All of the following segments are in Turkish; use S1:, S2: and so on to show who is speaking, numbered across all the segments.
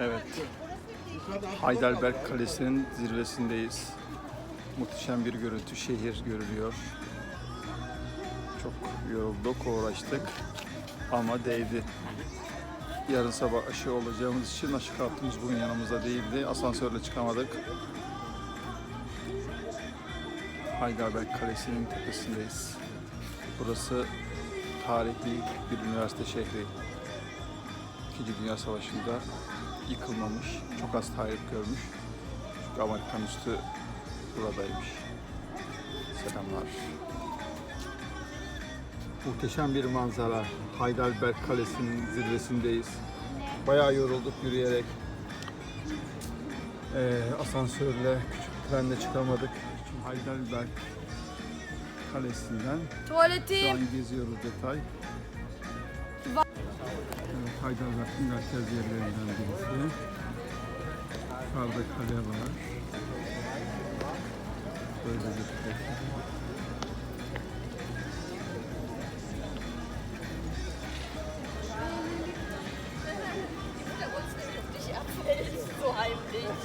S1: Evet. Heidelberg Kalesi'nin zirvesindeyiz. Muhteşem bir görüntü, şehir görülüyor. Çok yorulduk, uğraştık ama değdi. Yarın sabah aşı olacağımız için aşı kartımız bugün yanımızda değildi. Asansörle çıkamadık. Heidelberg Kalesi'nin tepesindeyiz. Burası tarihi bir üniversite şehri. İkinci Dünya Savaşı'nda yıkılmamış, çok az tahrip görmüş. Çünkü Amerikan üstü buradaymış. Selamlar. Muhteşem bir manzara. Heidelberg Kalesi'nin zirvesindeyiz. Bayağı yorulduk yürüyerek. Ee, asansörle, küçük trenle çıkamadık. Şimdi Heidelberg Kalesi'nden şu
S2: Tuvaletim.
S1: an geziyoruz detay. Evet, Heidelberg'in merkez yerlerinden birisi. Yukarıda kale var. Böyle bir
S2: heimlich.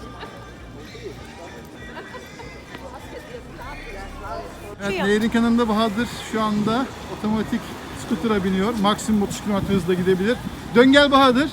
S1: Evet, nehrin kenarında Bahadır şu anda otomatik skutura biniyor. Maksimum 30 km hızla gidebilir. Dön gel Bahadır.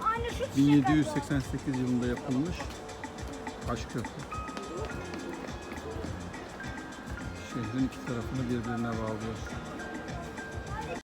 S2: Anne şu
S1: 1788 yılında yapılmış taş köprü. Şehrin iki tarafını birbirine bağlıyor.